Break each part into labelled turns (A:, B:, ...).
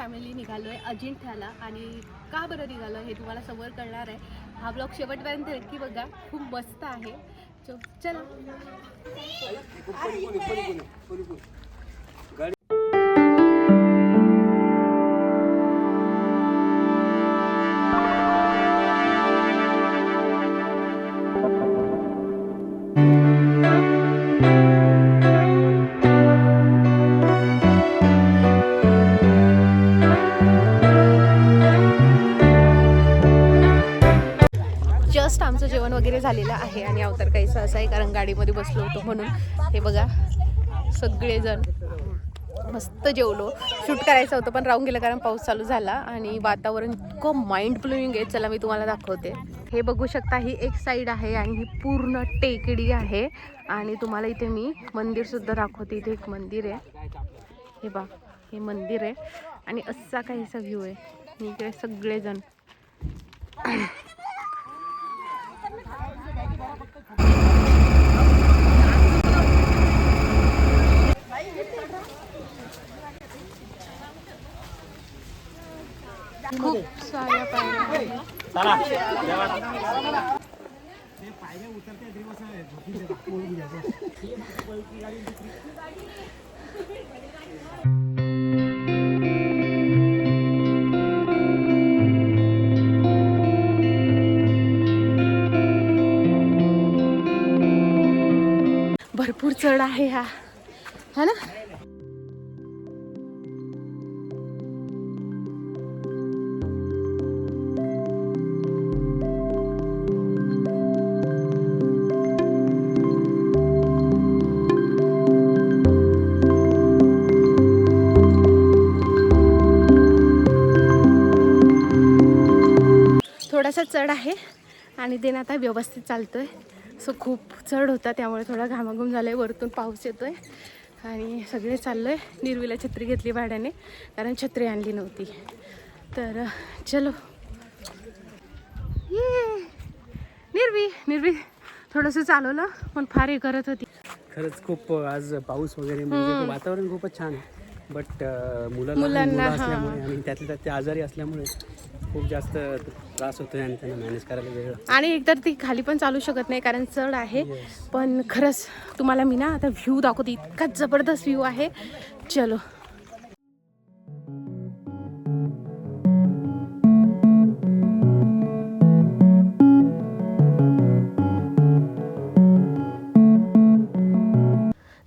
A: Family निघालो आहे अजिंठ्याला आणि का बरं निघालो हे तुम्हाला समोर कळणार आहे. हा ब्लॉग शेवटपर्यंत नक्की बघा. खूप मस्त आहे. चला आमचं जेवण वगैरे झालेलं आहे आणि अवतार काहीचं असं आहे कारण गाडीमध्ये बसलो होतो म्हणून. हे बघा सगळेजण मस्त जेवलो. शूट करायचं होतं पण राहून गेलं कारण पाऊस चालू झाला आणि वातावरण इतकं माइंड ब्लोईंग आहे. चला मी तुम्हाला दाखवते. हे बघू शकता ही एक साईड आहे आणि ही पूर्ण टेकडी आहे. आणि तुम्हाला इथे मी मंदिरसुद्धा दाखवते. इथे एक मंदिर आहे. हे बा हे मंदिर आहे. आणि असा काहीसा व्ह्यू आहे. मी इकडे सगळेजण खूप साऱ्या पायऱ्या आहेत. भरपूर चढ आहे हा है ना? थोडासा चढ आहे आणि देन आता व्यवस्थित चालतोय. सो खूप चढ होता त्यामुळे थोडा घामाघूम झाला आहे वरतून पाऊस येतोय. आणि सगळे चाललोय. निर्वीला छत्री घेतली भाड्याने कारण छत्री आणली नव्हती. तर चलो. ये. निर्वी निर्वी थोडंसं चालवलं पण फार हे करत होती.
B: खरंच खूप आज पाऊस वगैरे म्हणजे वातावरण खूपच छान आहे. बट मुलांना त्यातल्या त्यात ते आजारी असल्यामुळे खूप जास्त त्रास होतोय आणि त्यांना मॅनेज करायला वेळ
A: आणि एकतर ती खाली पण चालू शकत नाही कारण चढ आहे. पण खरंच तुम्हाला मी ना आता व्ह्यू दाखवते इतका जबरदस्त व्ह्यू आहे. चलो.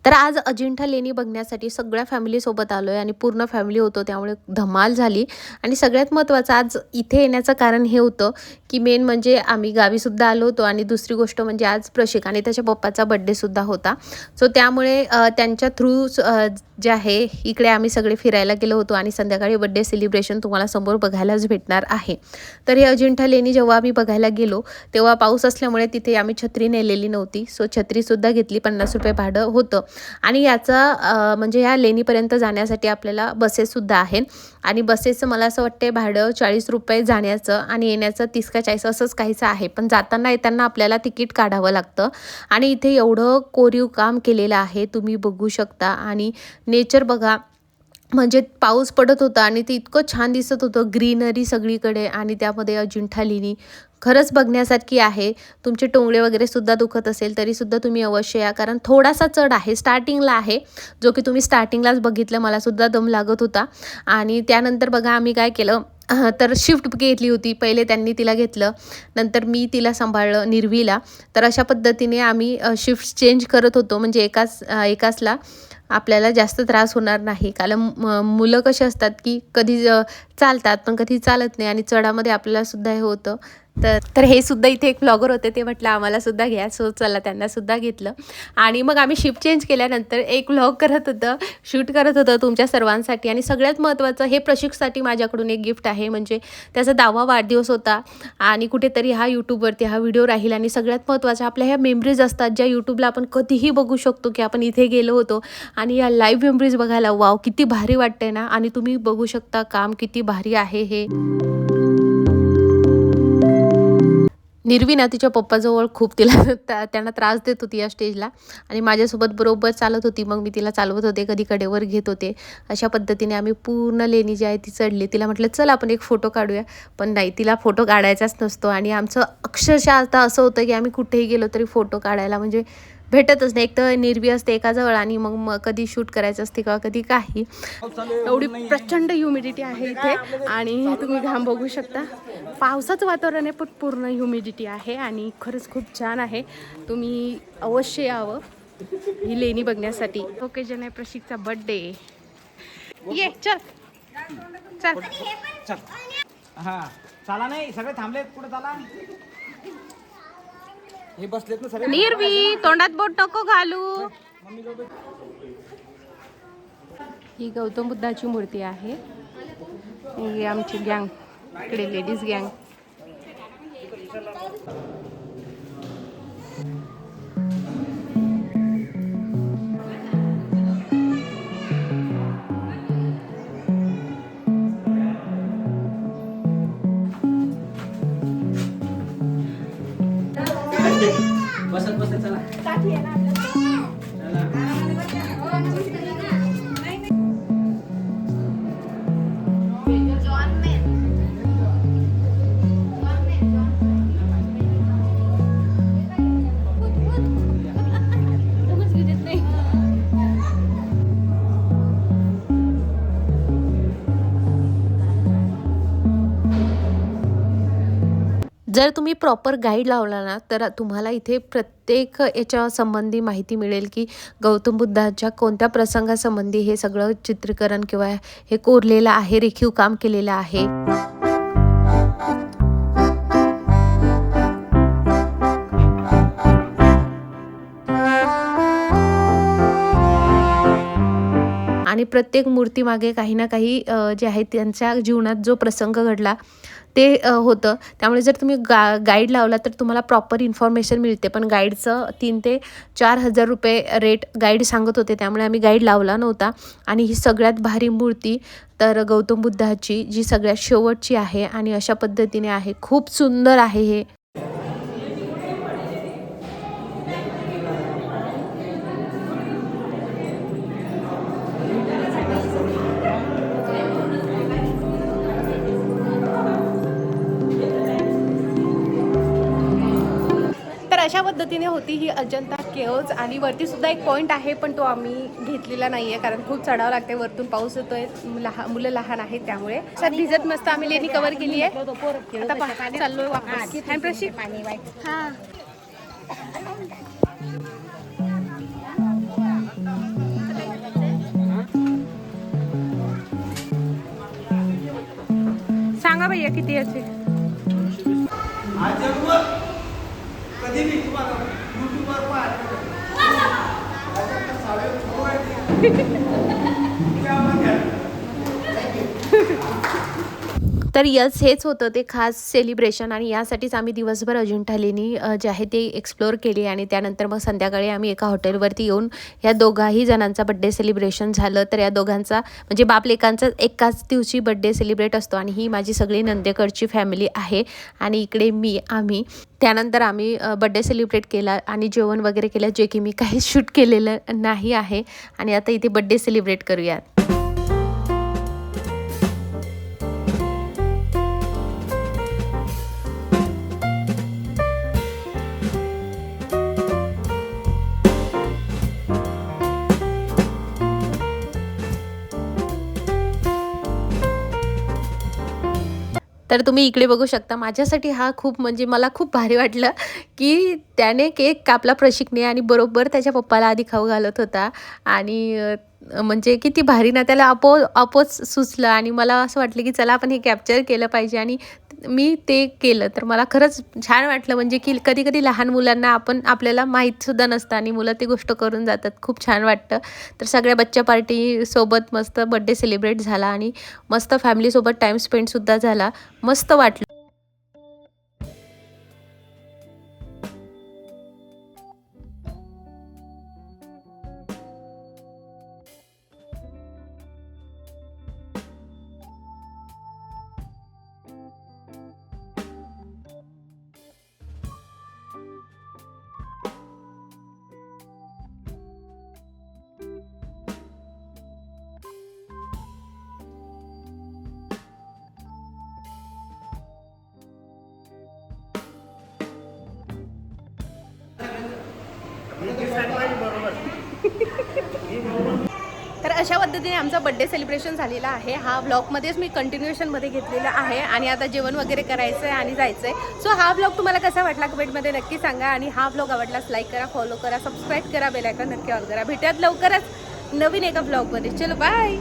A: तर आज अजिंठा लेणी बघण्यासाठी सगळ्या फॅमिलीसोबत आलो आहे आणि पूर्ण फॅमिली होतो त्यामुळे धमाल झाली. आणि सगळ्यात महत्त्वाचं आज इथे येण्याचं कारण हे होतं की मेन म्हणजे आम्ही गावीसुद्धा आलो होतो आणि दुसरी गोष्ट म्हणजे आज प्रशिक आणि त्याच्या पप्पाचा बड्डेसुद्धा होता. सो त्यामुळे त्यांच्या थ्रू जे आहे इकडे आम्ही सगळे फिरायला गेलो होतो आणि संध्याकाळी बड्डे सेलिब्रेशन तुम्हाला समोर बघायलाच भेटणार आहे. तर हे अजिंठा लेणी जेव्हा आम्ही बघायला गेलो तेव्हा पाऊस असल्यामुळे तिथे आम्ही छत्री नेलेली नव्हती. सो छत्रीसुद्धा घेतली पन्नास रुपये भाडं होतं. आणि याचा म्हणजे ह्या लेणीपर्यंत जाण्यासाठी आपल्याला बसेससुद्धा आहेत. आणि बसेसचं मला असं वाटते भाडं चाळीस रुपये जाण्याचं आणि येण्याचं तीस का चाळीस असंच काहीचं आहे. पण जाताना येताना आपल्याला तिकीट काढावं लागतं. आणि इथे एवढं कोरीव काम केलेलं आहे तुम्ही बघू शकता. आणि नेचर बघा म्हणजे पाऊस पडत होता आणि ते इतकं छान दिसत होतं ग्रीनरी सगळीकडे आणि त्यामध्ये अजिंठा लेणी खरंच बघण्यासारखी आहे. तुमचे टोंगळे वगैरे सुद्धा दुखत असेल तरीसुद्धा तुम्ही अवश्य या. कारण थोडासा चढ आहे स्टार्टिंगला आहे. जो की तुम्ही स्टार्टिंगलाच बघितलं मला सुद्धा दम लागत होता. आणि त्यानंतर बघा आम्ही काय केलं तर शिफ्ट घेतली होती. पहिले त्यांनी तिला घेतलं नंतर मी तिला सांभाळलं निर्वीला. तर अशा पद्धतीने आम्ही शिफ्ट चेंज करत होतो. म्हणजे एकाच एकाचला आपल्याला जास्त त्रास होणार नाही. कारण मुलं कशी असतात की कधी चालतात पण कधी चालत नाही. आणि चढामध्ये आपल्याला सुद्धा हे होतं. तर तर हे सुद्धा इथे एक ब्लॉगर होते ते म्हटलं आम्हाला सुद्धा घ्या. सो चला त्यांना सुद्धा घेतलं. आणि मग आम्ही शिफ्ट चेंज केल्यानंतर एक व्लॉग करत होतं शूट करत होतं तुमच्या सर्वांसाठी. आणि सगळ्यात महत्त्वाचं हे प्रशिक्षसाठी माझ्याकडून एक गिफ्ट आहे. म्हणजे त्याचा दहावा वाढदिवस होता आणि कुठेतरी हा यूट्यूबवरती हा व्हिडिओ राहील. आणि सगळ्यात महत्त्वाचं आपल्या ह्या मेमरीज असतात ज्या यूट्यूबला आपण कधीही बघू शकतो की आपण इथे गेलो होतो. आणि या लाईव्ह मेमरीज बघायला वाव किती भारी वाटते ना. आणि तुम्ही बघू शकता काम किती भारी आहे हे. निर्विना तिच्या पप्पाजवळ खूप तिला त्यांना त्रास देत होती या स्टेजला. आणि माझ्यासोबत बरोबर चालत होती. मग मी तिला चालवत होते. कधी कडेवर घेत होते. अशा पद्धतीने आम्ही पूर्ण लेणी जी आहे ती चढली. तिला म्हटलं चल आपण एक फोटो काढूया. पण नाही तिला फोटो काढायचाच नसतो. आणि आमचं अक्षरशः आता असं होतं की आम्ही कुठेही गेलो तरी फोटो काढायला म्हणजे भेटतच नाही. एक तर निर्वी असते एकाजवळ आणि मग मग कधी शूट करायचं असते किंवा कधी काही. एवढी प्रचंड ह्युमिडिटी आहे इथे. आणि तुम्ही घाम बघू शकता. पावसाचं वातावरण आहे पण पूर्ण ह्युमिडिटी आहे आणि खरंच खूप छान आहे. तुम्ही अवश्य यावं ही लेणी बघण्यासाठी. ओकेजन आहे प्रशिकचा बर्थडे ये चल. चल.
C: चला. नाही सगळे थांबले कुठे चला हे बसलेत ना सगळे?
A: निर्वी तोंडात बोट नको घालू. ही गौतम बुद्धाची मूर्ती आहे. ही आमची गँग इकडे लेडीज गँग
B: बसत बसत चला.
A: जर तुम्ही प्रॉपर गाईड लावला ना तर तुम्हाला इथे प्रत्येक याच्या संबंधी माहिती मिळेल की गौतम बुद्धाच्या कोणत्या प्रसंगासंबंधी हे सगळं चित्रीकरण किंवा हे कोरलेलं आहे रेखीव काम केलेलं आहे. आणि प्रत्येक मूर्तीमागे काही ना काही जे आहे त्यांच्या जीवनात जो प्रसंग घडला ते होतं. त्यामुळे जर तुम्ही गा गाईड लावला तर तुम्हाला प्रॉपर इन्फॉर्मेशन मिळते. पण गाईडचं तीन ते चार हजार रुपये रेट गाईड सांगत होते. त्यामुळे आम्ही गाईड लावला नव्हता. आणि ही सगळ्यात भारी मूर्ती तर गौतम बुद्धाची जी सगळ्यात शेवटची आहे आणि अशा पद्धतीने आहे. खूप सुंदर आहे हे. अशा पद्धतीने होती ही अजंता केव्ज आणि वरती सुद्धा एक पॉईंट आहे पण तो आम्ही घेतलेला नाही आहे कारण खूप चढावं लागते. वरतून पाऊस येतोय. लहान मुलं लहान आहेत त्यामुळे. सर भिजत मस्त आम्ही लेणी कव्हर केली आहे. आता चाललोय वापस. हां सांगा भैया किती याचे?
C: कधी मी तुम्हाला युट्यूबवर
A: तर यस हेच होतं ते खास सेलिब्रेशन आणि यासाठीच आम्ही दिवसभर अजिंठा लेणी जे आहे ते एक्सप्लोअर केली आणि त्यानंतर मग संध्याकाळी आम्ही एका हॉटेलवरती येऊन या दोघाही जणांचा बड्डे सेलिब्रेशन झालं. तर या दोघांचा म्हणजे बापलेकांचा एकाच दिवशी बड्डे सेलिब्रेट असतो आणि ही माझी सगळी नंदेकडची फॅमिली आहे आणि इकडे मी आम्ही. त्यानंतर आम्ही बड्डे सेलिब्रेट केला आणि जेवण वगैरे केलं जे की मी काही शूट केलेलं नाही आहे. आणि आता इथे बड्डे सेलिब्रेट करूयात. तर तुम्ही इकडे बघू शकता माझ्यासाठी हा खूप म्हणजे मला खूप भारी वाटलं की त्याने केक कापला प्रशिकने आणि बरोबर त्याच्या पप्पाला आधी खाऊ घालत होता. आणि म्हणजे किती भारी ना त्याला अपो आपोच सुचलं आणि मला असं वाटलं की चला आपण हे कॅप्चर केलं पाहिजे आणि मी ते केलं. तर मला खरंच छान वाटलं. म्हणजे की कधी कधी लहान मुलांना आपण आपल्याला माहीतसुद्धा नसतं आणि मुलं ती गोष्ट करून जातात. खूप छान वाटतं. तर सगळ्या बच्चा पार्टीसोबत मस्त बड्डे सेलिब्रेट झाला आणि मस्त फॅमिलीसोबत टाईम स्पेंडसुद्धा झाला. मस्त वाटलं. तर अशा पद्धतीने आमचा बड्डे सेलिब्रेशन झालेला आहे. हा ब्लॉगमध्येच मी कंटिन्युएशनमध्ये घेतलेला आहे आणि आता जेवण वगैरे करायचं आहे आणि जायचं आहे सो हा ब्लॉग तुम्हाला कसा वाटला कमेंटमध्ये नक्की सांगा आणि हा ब्लॉग आवडलाच लाईक करा फॉलो करा सबस्क्राईब करा बेलायकन नक्की ऑन करा. भेटूयात लवकरच नवीन एका ब्लॉगमध्ये चलो बाय